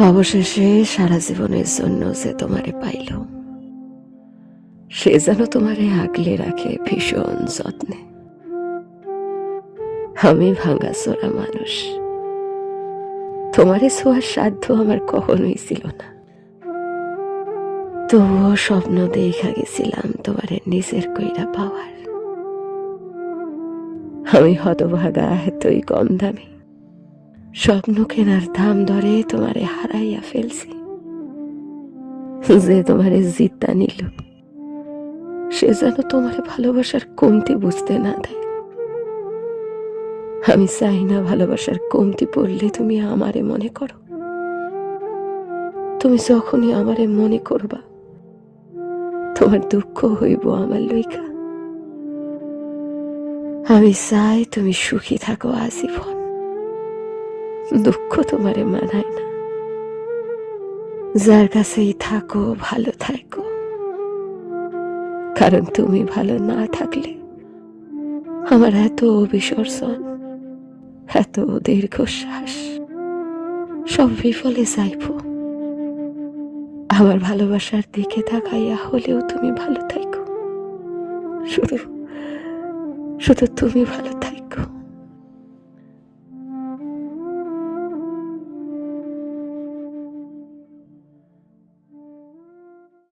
অবশেষে সারা জীবনের জন্য যে তোমারে পাইল সে যেন তোমারে আগলে রাখে ভীষণ যত্নে। আমি ভাঙা চোরা মানুষ। তোমারে ছোঁয়ার সাধ্য আমার কখনোই ছিল না। তবুও স্বপ্ন দেখা গেছিলাম তোমারে নিজের কইরা পাওয়ার। আমি হতভাগা এতই কম দামি স্বপ্ন কেনার দাম ধরে তোমারে হারাইয়া ফেলছি। যে তোমারে জিততা নিল, সে যেন তোমার ভালোবাসার কমতি বুঝতে না দেয়। আমি চাই না ভালোবাসার কমতি পড়লে তুমি আমারে মনে করো। তুমি যখনই আমারে মনে করবা, তোমার দুঃখ হইব আমার লইকা আমি চাই তুমি সুখী থাকো আজীবন। দুঃখ তোমারে মানায় না। যার কাছেই থাকো, ভালো থাকো। কারণ তুমি ভালো না থাকলে আমার এত বিসর্জন, এত দীর্ঘশ্বাস, সব বিফলে যাইব। আমার ভালোবাসার দিকে তাকাইয়া হলেও তুমি ভালো থাকো শুধু শুধু তুমি ভালো